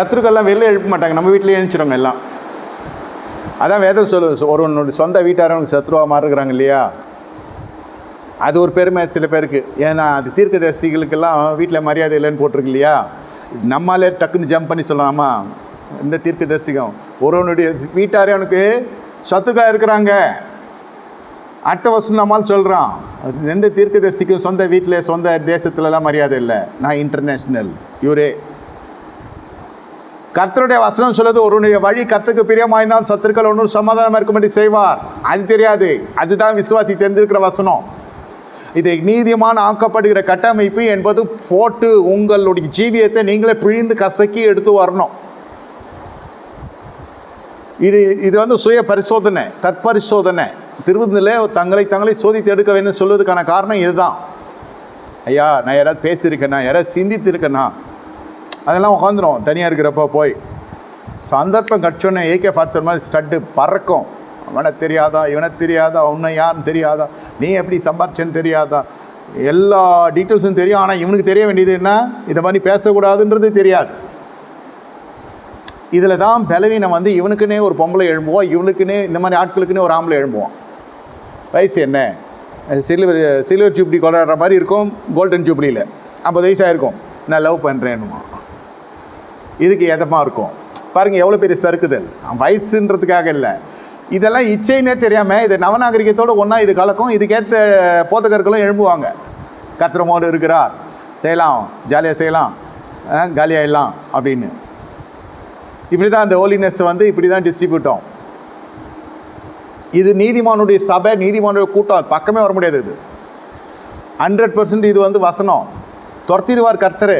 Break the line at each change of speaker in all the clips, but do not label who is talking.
சத்துருக்கெல்லாம் வெளில எழுப்ப மாட்டாங்க. நம்ம வீட்டிலே எழுந்துச்சிடுவாங்க எல்லாம். அதான் வேதம் சொல்லு ஒருவனுடைய சொந்த வீட்டாரவனுக்கு சத்ருவாக மாறுகிறாங்க இல்லையா? அது ஒரு பெருமை சில பேருக்கு. ஏன்னா அது தீர்க்க தரிசிகளுக்கெல்லாம் வீட்டில் மரியாதை இல்லைன்னு போட்டிருக்கு இல்லையா? நம்மாலே டக்குன்னு ஜம்ப் பண்ணி சொல்லலாமா. இந்த தீர்க்க தரிசிகம் ஒருவனுடைய வீட்டாரே அவனுக்கு சத்துருக்கா இருக்கிறாங்க. அடுத்த வருஷம் நம்மால் சொல்கிறான் எந்த தீர்க்க தரிசிக்கும் சொந்த வீட்டில் சொந்த தேசத்துலலாம் மரியாதை இல்லை. நான் இன்டர்நேஷ்னல் இவரே கர்த்தருடைய வசனம் சொல்லுது ஒருவனுடைய வழி கர்த்தருக்கு பிரியமாயிருந்தால் சத்துருக்கள் ஒன்றும் சமாதானம் இருக்கும்படி செய்வார். அது தெரியாது. அதுதான் விசுவாசி தெரிந்திருக்கிற வசனம். இதை நீதியமான ஆக்கப்படுகிற கட்டமைப்பு என்பது போட்டு உங்களுடைய ஜீவியத்தை நீங்களே பிழிந்து கசக்கி எடுத்து வரணும். இது இது வந்து சுய பரிசோதனை தற்பரிசோதனை. திருவிருந்தில் தங்களை தங்களை சோதித்து எடுக்க வேண்டும் சொல்வதற்கான காரணம் இதுதான். ஐயா நான் யாராவது பேசியிருக்கேனா? யாராவது சிந்தித்திருக்கேனா? அதெல்லாம் உட்காந்துரும் தனியாக இருக்கிறப்போ போய். சந்தர்ப்பம் கட்சோன்னே ஏகே ஃபார்ட்ஸர் மாதிரி ஸ்டட்டு பறக்கும். அவனை தெரியாதா? இவனை தெரியாதா? உன்னை யாருன்னு தெரியாதா? நீ எப்படி சம்பாரிச்சேன்னு தெரியாதா? எல்லா டீட்டெயில்ஸும் தெரியும். ஆனால் இவனுக்கு தெரிய வேண்டியது என்ன? இதை மாதிரி பேசக்கூடாதுன்றது தெரியாது. இதில் தான் பலவீனம் வந்து இவனுக்குன்னே ஒரு பொம்பளை எழும்புவோம் இவனுக்குன்னே இந்த மாதிரி ஆட்களுக்குன்னே ஒரு ஆம்பளை எழும்புவான். வயசு என்ன? சில்வர் சில்வர் ஜூப்ளி கொண்டாடுற மாதிரி இருக்கும் கோல்டன் ஜூப்ளியில் ஐம்பது வயசாக இருக்கும் நான் லவ் பண்ணுறேன்னுமா இதுக்கு எதமாக இருக்கும். பாருங்கள் எவ்வளோ பெரிய சறுக்குதல். வயசுன்றதுக்காக இல்லை. இதெல்லாம் இச்சைன்னே தெரியாமல் இது நவநாகரிகத்தோடு ஒன்றா இது கலக்கும். இதுக்கேற்ற போதகர்களும் எழும்புவாங்க. கத்திரமோடு இருக்கிறார். செய்யலாம் ஜாலியாக செய்யலாம். காலியாகிடலாம் காலியாயிடலாம் அப்படின்னு. இப்படி தான் அந்த ஹோலினஸ் வந்து இப்படி தான் டிஸ்ட்ரிபியூட் ஆகும் இது நீதிமானுடைய சபை நீதிமானுடைய கூட்டம். பக்கமே வர முடியாது இது. ஹண்ட்ரட் பர்சன்ட் இது வந்து வசனம். துரத்திடுவார் கர்த்தர்.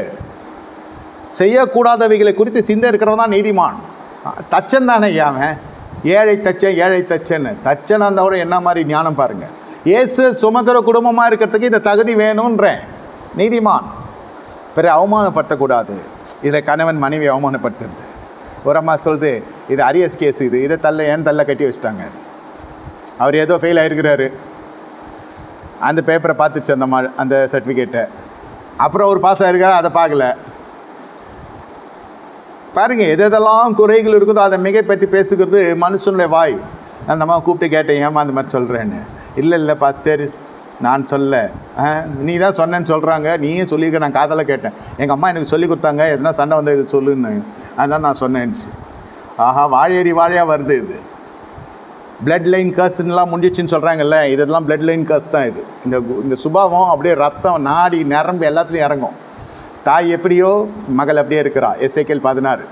செய்யக்கூடாதவைகளை குறித்து சிந்தை இருக்கிறவன் தான் நீதிமான். தச்சன் தானே அவன். ஏழை தச்சன் ஏழை தச்சன் தச்சன் இருந்தால் கூட என்ன மாதிரி ஞானம் பாருங்கள் இயேசு சுமக்கிற குடும்பமாக இருக்கிறதுக்கு இந்த தகுதி வேணுன்றேன். நீதிமான். பிற அவமானப்படுத்தக்கூடாது. இதில் கணவன் மனைவி அவமானப்படுத்துறது. ஒரு அம்மா சொல்லுது இது அரியஸ் கேஸ் இது. இதை தள்ள ஏன் தள்ள கட்டி வச்சிட்டாங்க? அவர் ஏதோ ஃபெயில் ஆகிருக்கிறாரு அந்த பேப்பரை பார்த்துருச்சு அந்த மா அந்த சர்டிஃபிகேட்டை அப்புறம் அவர் பாஸ் ஆகிருக்காரு அதை பார்க்கல. பாருங்கள் எது எதெல்லாம் குறைகள் இருக்குதோ அதை மிகைப்பற்றி பேசுகிறது மனுஷனுடைய வாய். அந்த அம்மா கூப்பிட்டு கேட்டேன் ஏமா அந்த மாதிரி சொல்கிறேன்னு இல்லை இல்லை பாஸ்டர் நான் சொல்ல. ஆ, நீ தான் சொன்னேன்னு சொல்கிறாங்க நீயும் சொல்லியிருக்க நான் காதல கேட்டேன். எங்கள் அம்மா எனக்கு சொல்லி கொடுத்தாங்க. எதுனா சண்டை வந்து இது சொல்லுன்னு. அதான் நான் சொன்னேன்ச்சு. ஆஹா வாழையடி வாழையாக வருது இது. பிளட் லைன் கர்ஸ்லாம் முடிஞ்சிச்சுன்னு சொல்கிறாங்கல்ல இதெல்லாம் பிளட் லைன் கர்ஸ் தான் இது. இந்த இந்த சுபாவம் அப்படியே ரத்தம் நாடி நரம்பு எல்லாத்துலேயும் இறங்கும். தாய் எப்படியோ மகள் அப்படியே இருக்கிறா. எஸ்ஐகேல் பதினாறு.